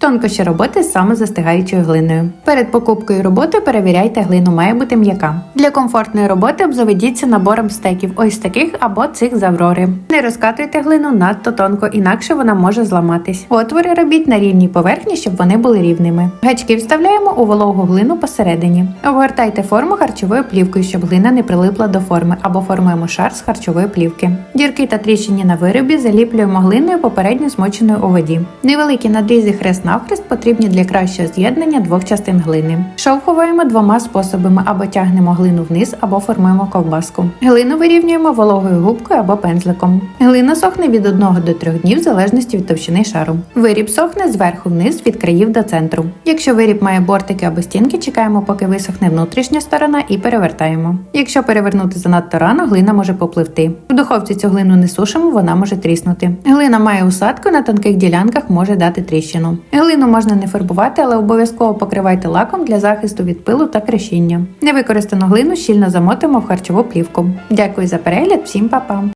Тонкощі роботи з самозастигаючою глиною. Перед покупкою роботи перевіряйте глину, має бути м'яка. Для комфортної роботи обзаведіться набором стеків, ось таких або цих з аврори. Не розкатуйте глину надто тонко, інакше вона може зламатись. Отвори робіть на рівній поверхні, щоб вони були рівними. Гачки вставляємо у вологу глину посередині. Обгортайте форму харчовою плівкою, щоб глина не прилипла до форми, або формуємо шар з харчової плівки. Дірки та тріщини на виробі заліплюємо глиною попередньо змоченою у воді. Невеликі надрізи хрест навхрест потрібні для кращого з'єднання двох частин глини. Шовховуємо двома способами: або тягнемо глину вниз, або формуємо ковбаску. Глину вирівнюємо вологою губкою або пензликом. Глина сохне від 1 до 3 днів в залежності від товщини шару. Виріб сохне зверху вниз від країв до центру. Якщо виріб має бортики або стінки, чекаємо, поки висохне внутрішня сторона і перевертаємо. Якщо перевернути занадто рано, глина може попливти. В духовці цю глину не сушимо, вона може тріснути. Глина має усадку на тонких ділянках може дати тріщину. Глину можна не фарбувати, але обов'язково покривайте лаком для захисту від пилу та крещіння. Невикористану глину щільно замотимо в харчову плівку. Дякую за перегляд, всім па-па!